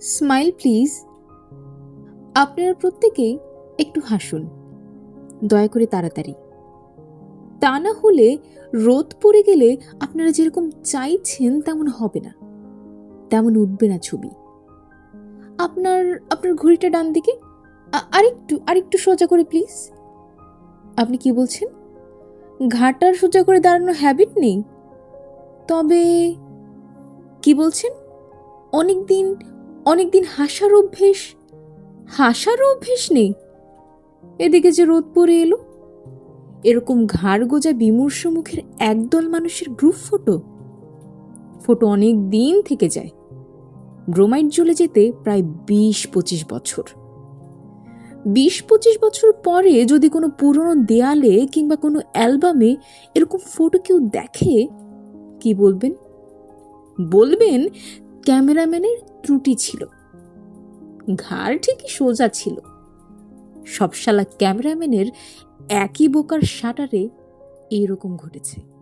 Smile, please. আপনারা প্রত্যেকেই একটু হাসুন। দয়া করে তাড়াতাড়ি। তা না হলে রোদ পড়ে গেলে আপনারা যেরকম চাইছেন তেমন হবে না। তেমন উঠবে না ছবি। আপনার আপনার ঘড়িটা ডান দিকে? আরেকটু আরেকটু সোজা করে, প্লিজ। আপনি কি বলছেন? ঘাটার সোজা করে দাঁড়ানো হ্যাবিট নেই? তবে কি বলছেন? অনেক দিন অনেক দিন হাসার অভ্যেস? হাসারও অভ্যেস নেই। এদিকে যে রোদ পড়ে এলো, এরকম ঘাড় গোজা বিমূর্ষ মুখের একদল মানুষের গ্রুপ ফটো। ফটো অনেক দিন থেকে যায়। ব্রোমাইড জ্বলে যেতে প্রায় বিশ পঁচিশ বছর। বিশ পঁচিশ বছর পরে যদি কোনো পুরনো দেয়ালে কিংবা কোনো অ্যালবামে এরকম ফটো কেউ দেখে, কি বলবেন? বলবেন ক্যামেরাম্যানের ত্রুটি ছিল। ঘাড় ঠিকই সোজা ছিল। সবশালা ক্যামেরাম্যানের একই বোকার শাটারে এইরকম ঘটেছে।